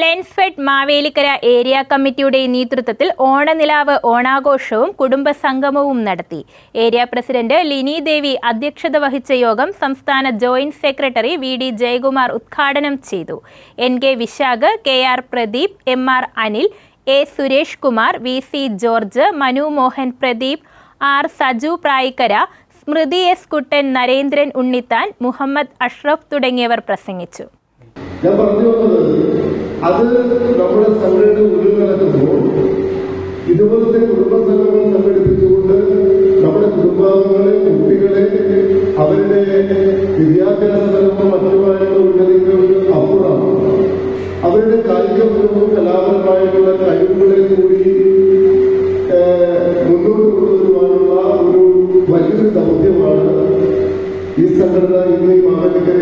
Lensfed Mavelikkara area കമ്മിറ്റിയുടെ നേതൃത്വത്തിൽ ഓണനിലാവ് ഓണാഘോഷവും കുടുംബസംഗമവും നടത്തി. ഏരിയ പ്രസിഡന്റ് ലിനി ദേവി അധ്യക്ഷത വഹിച്ച യോഗം സംസ്ഥാന joint secretary V D Jayakumar ഉദ്ഘാടനം ചെയ്തു. N K Vishakh K R Pradeep M R Anil A Suresh Kumar V C George Manu Mohan Pradeep R Saju Prayikkara Smruthi S Kuttan Narendran Unnithan Muhammad Ashraf തുടങ്ങിയവർ പ്രസംഗിച്ചു. ഞാൻ പറഞ്ഞു വന്നത് അത് നമ്മുടെ സംഘടന ഉള്ളിൽ നടക്കുമ്പോൾ ഇതുപോലത്തെ കുടുംബസംഘങ്ങൾ സംഘടിപ്പിച്ചുകൊണ്ട് നമ്മുടെ കുടുംബാംഗങ്ങളെ കുട്ടികളെ അവരുടെ വിദ്യാഭ്യാസപരമോ മറ്റുമായുള്ള ഉന്നതികൾക്ക് അപ്പുറം അവരുടെ കായികപരവും കലാപരമായിട്ടുള്ള കഴിവുകളെ കൂടി മുന്നോട്ട് കൊണ്ടുവരുവാനുള്ള ഒരു വലിയൊരു ദൗത്യമാണ് ഈ സംഘടന ഇന്ന് ഈ മാവേലിക്കര